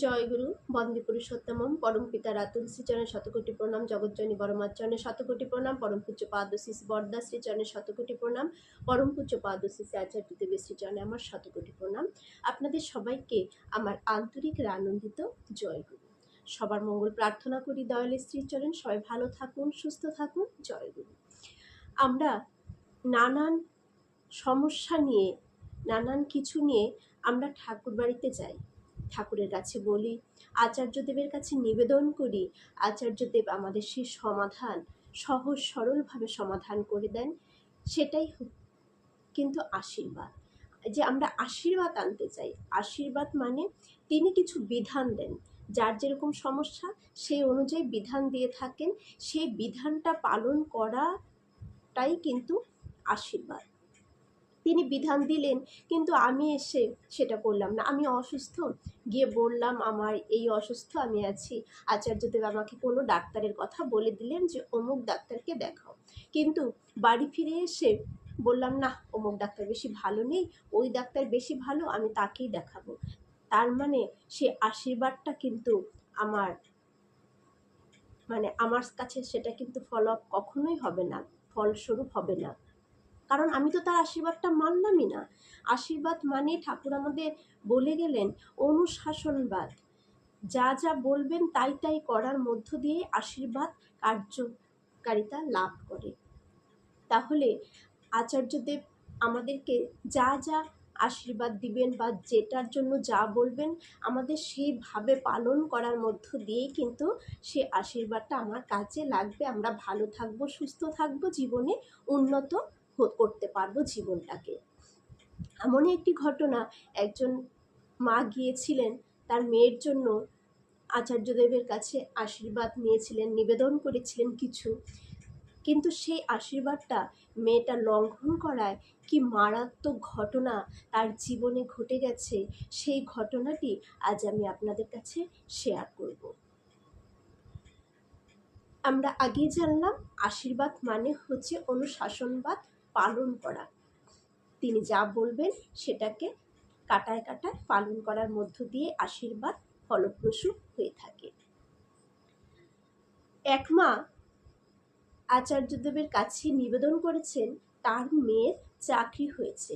জয় গুরু, বন্দে পুরুষোত্তমম, পরম পিতা রাতুল শ্রীচরণের শতকোটি প্রণাম, জগজ্জনী বরমাচরণের শতকোটি প্রণাম, পরম পূজ্য পাদশিস বরদা শ্রীচরণের শতকোটি প্রণাম, পরম পূজ্য পাদশিস আচার্য দেবী শ্রীচরণে আমার শতকোটি প্রণাম। আপনাদের সবাইকে আমার আন্তরিক আনন্দিত জয় গুরু। সবার মঙ্গল প্রার্থনা করি দয়ালের শ্রীচরণ। সবাই ভালো থাকুন, সুস্থ থাকুন। জয় গুরু। আমরা নানান সমস্যা নিয়ে, নানান কিছু নিয়ে আমরা ঠাকুর বাড়িতে যাই। ঠাকুরের কাছে বলি আচার্যদেবের কাছে নিবেদন করি আচার্যদেব আমাদের সেই সমাধান সহজ সরলভাবে সমাধান করে দেন, সেটাই কিন্তু আশীর্বাদ, যে আমরা আশীর্বাদ আনতে চাই, আশীর্বাদ মানে তিনি কিছু বিধান দেন, যার যেরকম সমস্যা, সেই অনুযায়ী বিধান দিয়ে থাকেন, সেই বিধানটা পালন করাটাই কিন্তু আশীর্বাদ। তিনি বিধান দিলেন, কিন্তু আমি এসে সেটা করলাম না। আমি অসুস্থ। গিয়ে বললাম, আমার এই অসুস্থ, আমি আছি। আচার্যদেব আমাকে কোনো ডাক্তারের কথা বলে দিলেন যে, অমুক ডাক্তারকে দেখাও। কিন্তু বাড়ি ফিরে এসে বললাম না অমুক ডাক্তার বেশি ভালো নেই। ওই ডাক্তার বেশি ভালো, আমি তাকেই দেখাবো। তার মানে সে আশীর্বাদটা কিন্তু আমার মানে আমার কাছে সেটা কিন্তু ফলো আপ কখনোই হবে না, ফলস্বরূপ হবে না। কারণ আমি তো তার আশীর্বাদটা মানলামই না। আশীর্বাদ মানে ঠাকুর আমাদের বলে গেলেন, অনুশাসনবাদ। যা যা বলবেন তাই তাই করার মধ্য দিয়ে আশীর্বাদ কার্যকারিতা লাভ করে। তাহলে আচার্যদেব আমাদেরকে যা যা আশীর্বাদ দিবেন বা যেটার জন্য যা বলবেন আমাদের সেইভাবে পালন করার মধ্য দিয়েই কিন্তু সে আশীর্বাদটা আমার কাজে লাগবে। আমরা ভালো থাকব, সুস্থ থাকব, জীবনে উন্নত করতে পারব জীবনটাকে। এমনই একটি ঘটনা, একজন মা গিয়েছিলেন, তার মেয়ের জন্য আচার্যদেবের কাছে আশীর্বাদ নিয়েছিলেন, নিবেদন করেছিলেন কিছু। কিন্তু সেই আশীর্বাদটা মেয়েটা লঙ্ঘন করায় কি মারাত্মক ঘটনা তার জীবনে ঘটে গেছে, সেই ঘটনাটি আজ আমি আপনাদের কাছে শেয়ার করব। আমরা আগেই জানলাম, আশীর্বাদ মানে হচ্ছে অনুশাসনবাদ পালন করা। তিনি যা বলবেন সেটাকে কাটায় কাটায় পালন করার মধ্য দিয়ে আশীর্বাদ ফলপ্রসূ হয়ে থাকে। এক মা আচার্যদেবের কাছে নিবেদন করেছেন, তার মেয়ের চাকরি হয়েছে।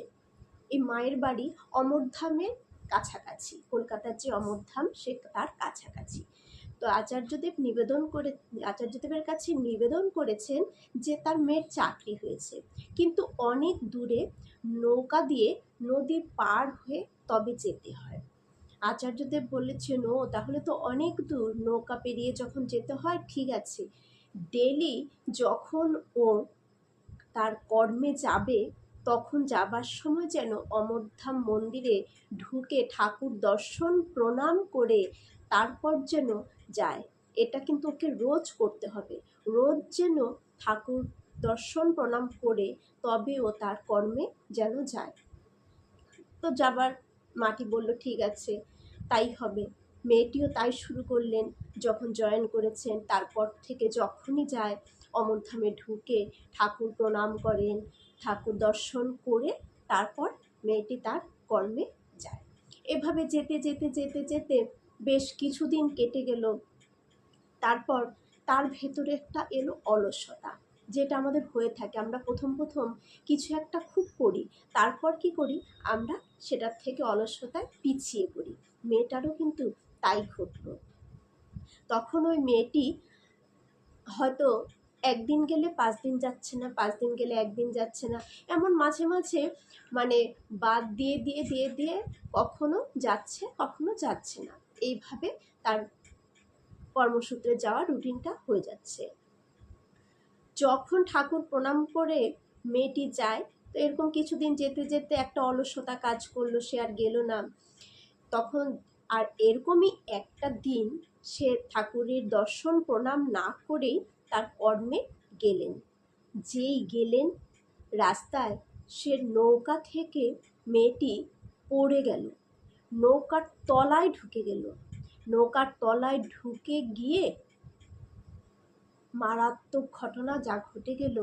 এই মায়ের বাড়ি অমরধামের কাছাকাছি। কলকাতার যে অমরধাম, সে তার কাছাকাছি। তো আচার্যদেব নিবেদন করে আচার্যদেবের কাছে নিবেদন করেছেন যে তার মেয়ের চাকরি হয়েছে। কিন্তু অনেক দূরে নৌকা দিয়ে নদী পার হয়ে তবে যেতে হয়। আচার্যদেব বলেছেন, ও, তাহলে তো অনেক দূর, নৌকা পেরিয়ে যখন যেতে হয়, ঠিক আছে। ডেলি যখন ও তার কর্মে যাবে, তখন যাবার সময় যেন অমরধাম মন্দিরে ঢুকে ঠাকুর দর্শন প্রণাম করে, তারপর যেন যায়। এটা কিন্তু ওকে রোজ করতে হবে। রোজ যেন ঠাকুর দর্শন প্রণাম করে তবে ও তার কর্মে যেন যায়। তো যাবার মাটি বলল, ঠিক আছে, তাই হবে। মেয়েটিও তাই শুরু করলেন। যখন জয়েন করেছেন, তারপর থেকে যখনই যায় অমরধামে ঢুকে ঠাকুর প্রণাম করেন, ঠাকুর দর্শন করে তারপর মেয়েটি তার কর্মে যায়। এভাবে যেতে যেতে যেতে যেতে বেশ কিছুদিন কেটে গেল। তারপর তার ভেতরে একটা এলো অলসতা, যেটা আমাদের হয়ে থাকে। আমরা প্রথম প্রথম কিছু একটা খুব করি, তারপর কি করি? আমরা সেটার থেকে অলসতায় পিছিয়ে পড়ি। মেয়েটারও কিন্তু তাই ঘটলো। তখন ওই মেয়েটি হয়তো একদিন গেলে পাঁচ দিন যাচ্ছে না, পাঁচ দিন গেলে একদিন যাচ্ছে না। এমন মাঝে মাঝে মানে বাদ দিয়ে দিয়ে দিয়ে দিয়ে কখনো যাচ্ছে কখনো যাচ্ছে না। এইভাবে তার কর্মসূত্রে যাওয়া রুটিনটা হয়ে যাচ্ছে। যখন ঠাকুর প্রণাম করে মেয়েটি যায়, তো এরকম কিছুদিন যেতে যেতে একটা অলসতা কাজ করল, সে আর গেল না। তখন আর এরকমই একটা দিন সে ঠাকুরের দর্শন প্রণাম না করেই তার কর্মে গেলেন। যেই গেলেন রাস্তায়, সে নৌকা থেকে মেয়েটি পড়ে গেল। নৌকার তলায় ঢুকে গেল। নৌকার তলায় ঢুকে গিয়ে মারাত্মক ঘটনা যা ঘটে গেল,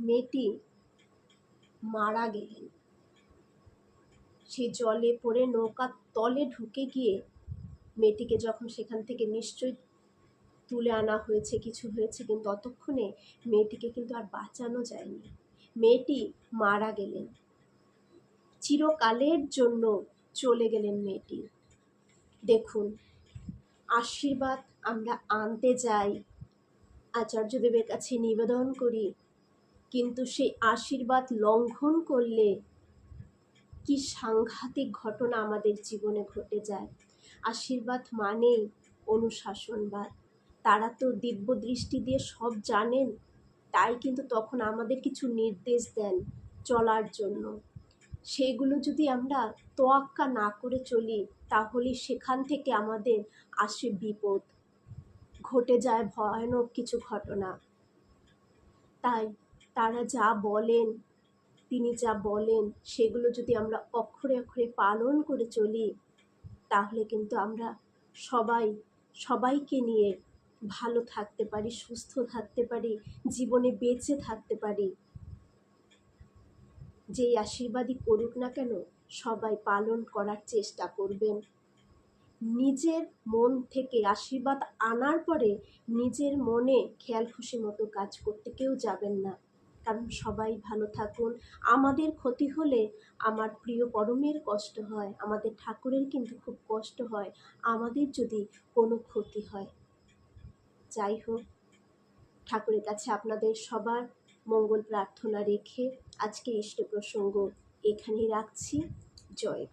মেয়েটি মারা গেলেন। সে জলে পড়ে নৌকার তলে ঢুকে গিয়ে মেয়েটিকে যখন সেখান থেকে নিশ্চয়ই তুলে আনা হয়েছে, কিছু হয়েছে, কিন্তু ততক্ষণে মেয়েটিকে কিন্তু আর বাঁচানো যায়নি। মেয়েটি মারা গেলেন। চিরকালের জন্য চলে গেলেন মেয়েটি। দেখুন, আশীর্বাদ আমরা আনতে যাই আচার্যদেবের কাছে নিবেদন করি, কিন্তু সেই আশীর্বাদ লঙ্ঘন করলে কি সাংঘাতিক ঘটনা আমাদের জীবনে ঘটে যায়? আশীর্বাদ মানেই অনুশাসনবাদ। তারা তো দিব্য দৃষ্টি দিয়ে সব জানেন, তাই কিন্তু তখন আমাদের কিছু নির্দেশ দেন চলার জন্য। সেগুলো যদি আমরা তোয়াক্কা না করে চলি, তাহলে সেখান থেকে আমাদের আসে বিপদ। ঘটে যায় ভয়ানক কিছু ঘটনা। তাই তারা যা বলেন, তিনি যা বলেন, সেগুলো যদি আমরা অক্ষরে অক্ষরে পালন করে চলি, তাহলে কিন্তু আমরা সবাই, সবাইকে নিয়ে ভালো থাকতে পারি, সুস্থ থাকতে পারি, জীবনে বেঁচে থাকতে পারি। যেই আশীর্বাদই করুক না কেন, সবাই পালন করার চেষ্টা করবেন। নিজের মন থেকে আশীর্বাদ আনার পরে নিজের মনে খেয়াল খুশি মতো কাজ করতে কেউ যাবেন না। কারণ সবাই ভালো থাকুন। আমাদের ক্ষতি হলে আমার প্রিয় পরমের কষ্ট হয়, আমাদের ঠাকুরের কিন্তু খুব কষ্ট হয়, আমাদের যদি কোনো ক্ষতি হয়। যাই হোক, ঠাকুরের কাছে আপনাদের সবার মঙ্গল প্রার্থনা রেখে আজকে ইষ্ট প্রসঙ্গ এখানেই রাখছি জয়।